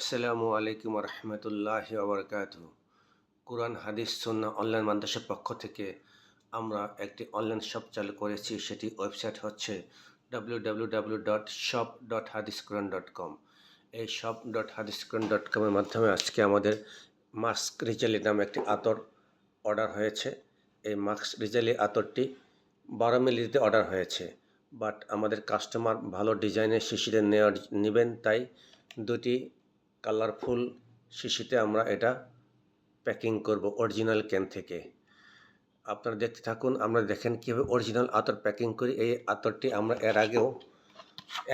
আসসালামু আলাইকুম রহমতুল্লাহ আবরকাত কোরআন, হাদিস সন্না অনলাইন মাদ্রাসার পক্ষ থেকে আমরা একটি অনলাইন শপ চালু করেছি। সেটি ওয়েবসাইট হচ্ছে W W W dot shop dot হাদিস কোরআন ডট কম এই শপ ডট হাদিস কোরআন ডট কমের মাধ্যমে আজকে আমাদের মাস্ক রিজালি নামে একটি আতর অর্ডার হয়েছে। এই মাস্ক রিজালি আতরটি বারো মিলিতে অর্ডার হয়েছে। বাট আমাদের কাস্টমার ভালো ডিজাইনের শিশিরে নেওয়ার নেবেন, তাই দুটি কালারফুল শিশিতে আমরা এটা প্যাকিং করব অরিজিনাল ক্যান থেকে। আপনারা দেখতে থাকুন, আমরা দেখেন কীভাবে অরিজিনাল আতর প্যাকিং করি। এই আতরটি আমরা এর আগেও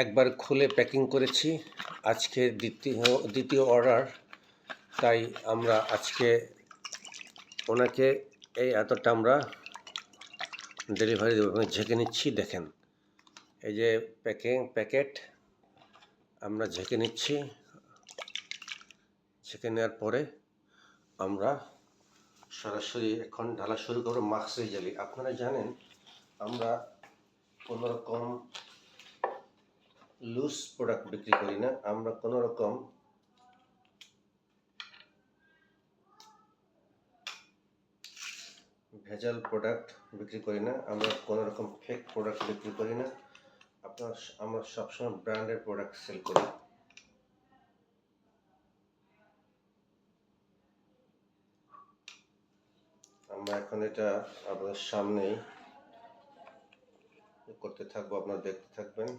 একবার খুলে প্যাকিং করেছি। আজকে দ্বিতীয় দ্বিতীয় অর্ডার, তাই আমরা আজকে ওনাকে এই আতরটা আমরা ডেলিভারি ঝেঁকে নিচ্ছি, দেখেন। এই যে প্যাকিং, প্যাকেট, আমরা ঝেঁকে নিচ্ছি। ছেঁকে নেওয়ার পরে আমরা সরাসরি এখন ঢালা শুরু করব মাক্সি জেলি। আপনারা জানেন, আমরা কোনো রকম লুজ প্রোডাক্ট বিক্রি করি না। আমরা কোনো রকম ভেজাল প্রোডাক্ট বিক্রি করি না। আমরা কোনো রকম ফেক প্রোডাক্ট বিক্রি করি না। আপনার আমরা সবসময় ব্র্যান্ডের প্রোডাক্ট সেল করি। আমরা এখন এটা আপনার সামনেই করতে থাকব, আপনারা দেখতে থাকবেন।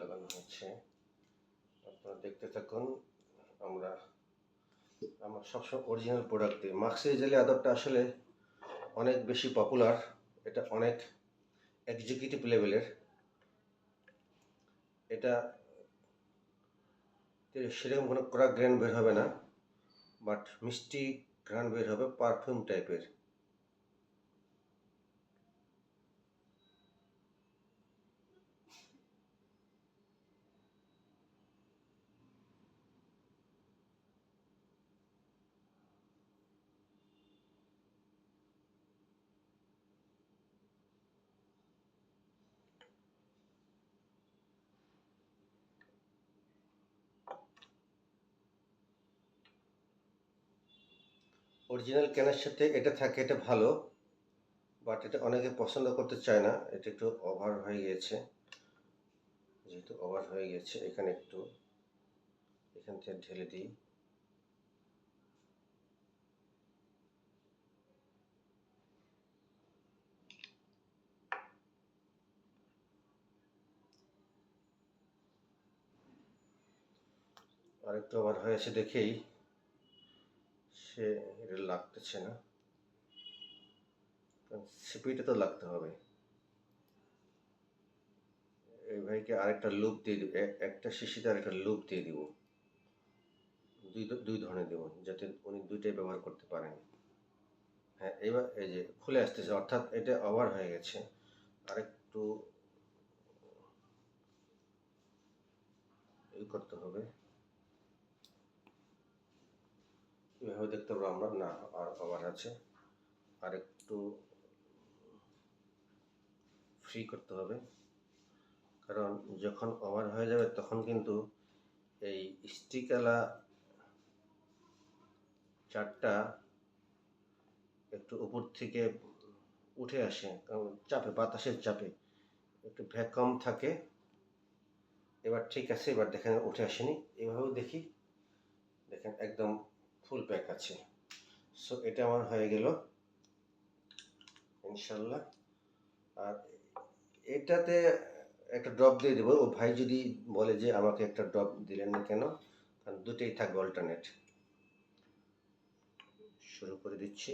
লাগানো হচ্ছে আপনারা দেখতে থাকুন, আমরা আমরা সবসময় অরিজিনাল প্রোডাক্ট দিই মাক্সের জেলি আদরটা আসলে অনেক বেশি পপুলার এটা অনেক এক্সিকিউটিভ লেভেলের এটা সেরকম কোনো ক্রাক গ্র্যান্ড বের হবে না বাট মিষ্টি ঘ্রাণ বের হবে পারফিউম টাইপের অরিজিনাল কেনার সাথে এটা থাকে, এটা ভালো বাট এটা অনেকে পছন্দ করতে চায় না। এটা একটু ওভার হয়ে গিয়েছে যেহেতু ওভার হয়ে গেছে, এখানে একটু, এখান থেকে ঢেলে দিই। আরেকটু ওভার হয়েছে দেখেই। সে এটা লাগতেছে না। সিপিটা তো লাগতে হবে। এই ভাইকে আরেকটা লুপ দিয়ে দিব একটা শিশিতে আরেকটা লুপ দিয়ে দিব। দুই দুই ধরনের দেব, যাতে উনি দুইটাই ব্যবহার করতে পারেন। হ্যাঁ এবার এই যে খুলে আসতেছে, অর্থাৎ এটা ওভার হয়ে গেছে। আরেকটু এই করতে হবে পাবো আমরা না, আর ওভার আছে। আর একটু ফ্রি করতে হবে। কারণ যখন ওভার হয়ে যাবে, তখন কিন্তু এই স্টিকালা চারটা একটু উপর থেকে উঠে আসে, কারণ চাপে, বাতাসের চাপে। একটু ভ্যাকম থাকে। এবার ঠিক আছে, এবার দেখেন উঠে আসেনি। এভাবেও দেখি। দেখেন একদম ফুল প্যাক আছে। সো এটা আমার হয়ে গেল। ইনশাল্লাহ। আর এটাতে একটা ড্রপ দিয়ে দেবো। ও ভাই যদি বলে যে আমাকে একটা ড্রপ দিলেন না কেন কারণ দুটোই থাকবে অল্টারনেট শুরু করে দিচ্ছি।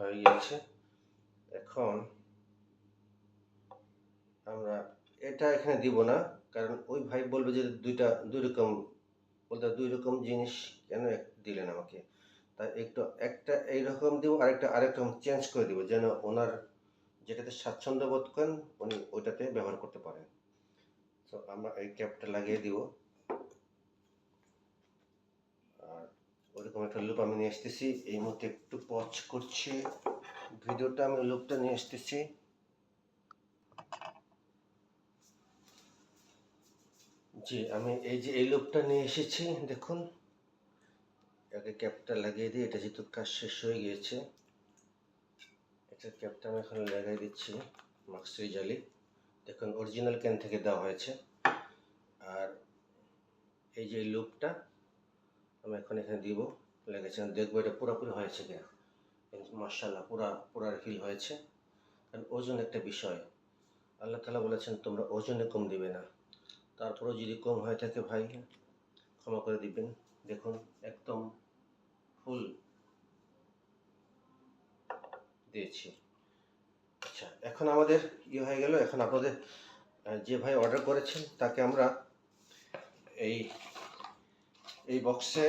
হয়ে গিয়েছে। এখন আমরা এটা এখানে দিব না, কারণ ওই ভাই বলবে যে দুইটা, দুই রকম, বলতে দুই রকম জিনিস কেন দিলেন আমাকে। তাই একটু একটা এইরকম দিব, আরেকটা আরেকরকম চেঞ্জ করে দিব, যেন ওনার যেটাতে স্বাচ্ছন্দ্য বোধ করেন, উনি ওইটাতে ব্যবহার করতে পারেন। তো আমরা এই ক্যাপটা লাগিয়ে দিব আর ওরকম একটা লুপ আমি নিয়ে আসতেছি। এই মুহূর্তে একটু পজ করছি। ভিডিওটা আমি লুপটা নিয়ে আসতেছি। জি, আমি এই যে এই লুপটা নিয়ে এসেছি, দেখুন। আগে ক্যাপটা লাগিয়ে দিই, এটা যেহেতু কাজ শেষ হয়ে গিয়েছে। এটা ক্যাপটা আমি এখন লাগিয়ে দিচ্ছি মাক্সুই জালি দেখুন অরিজিনাল ক্যান থেকে দেওয়া হয়েছে। আর এই যে লুপটা আমি এখন এখানে দিব। লেগেছে দেখব এটা পুরোপুরি হয়েছে কিনা। মার্শাল্লাহ পুরা পুরার ফিল হয়েছে। কারণ ওজন একটা বিষয়। আল্লাহ তালা বলেছেন, তোমরা ওজনে কম দিবে না। তারপরেও যদি কম হয়ে থাকে ভাই, ক্ষমা করে দিবেন। দেখুন, একদম ফুল দিয়েছি। আচ্ছা এখন আমাদের ইয়ে হয়ে গেল। এখন আপনাদের যে ভাই অর্ডার করেছেন, তাকে আমরা এই এই বক্সে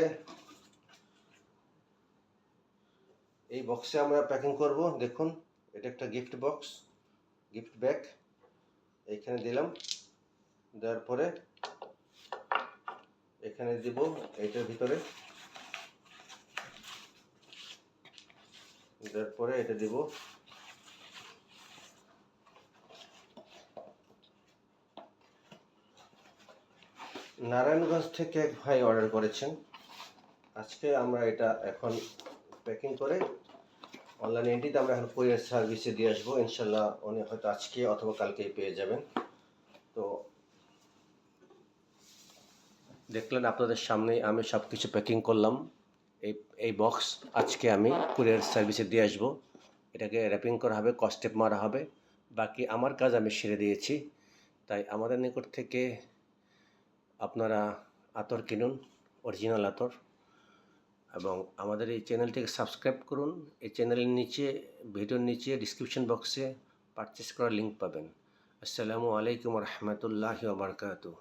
এই বক্সে আমরা প্যাকিং করব। দেখুন, এটা একটা গিফট বক্স গিফট ব্যাগ এখানে দিলাম। দেওয়ার পরে এখানে দিব এইটার ভিতরে। দেওয়ার পরে এটা দিব নারায়ণগঞ্জ থেকে এক ভাই অর্ডার করেছেন। আজকে আমরা এটা এখন প্যাকিং করে অনলাইন এন্ট্রিতে আমরা এখন কুরিয়ার সার্ভিসে দিয়ে আসব। ইনশাল্লাহ উনি হয়তো আজকে অথবা কালকেই পেয়ে যাবেন। তো দেখলেন আপনাদের সামনেই আমি সব কিছু প্যাকিং করলাম। এই এই বক্স আজকে আমি কুরিয়ার সার্ভিসে দিয়ে আসব। এটাকে র্যাপিং করা হবে কস্টেপ মারা হবে। বাকি আমার কাজ আমি সেরে দিয়েছি। তাই আমাদের নিকট থেকে আপনারা আতর কিনুন অরিজিনাল আতর, এবং আমাদের এই চ্যানেলটিকে সাবস্ক্রাইব করুন। এই চ্যানেলের নিচে, ভিডিওর নিচে ডিসক্রিপশন বক্সে পারচেস করার লিঙ্ক পাবেন। আসসালামু আলাইকুম রহমতুল্লাহ বারকাতুহ।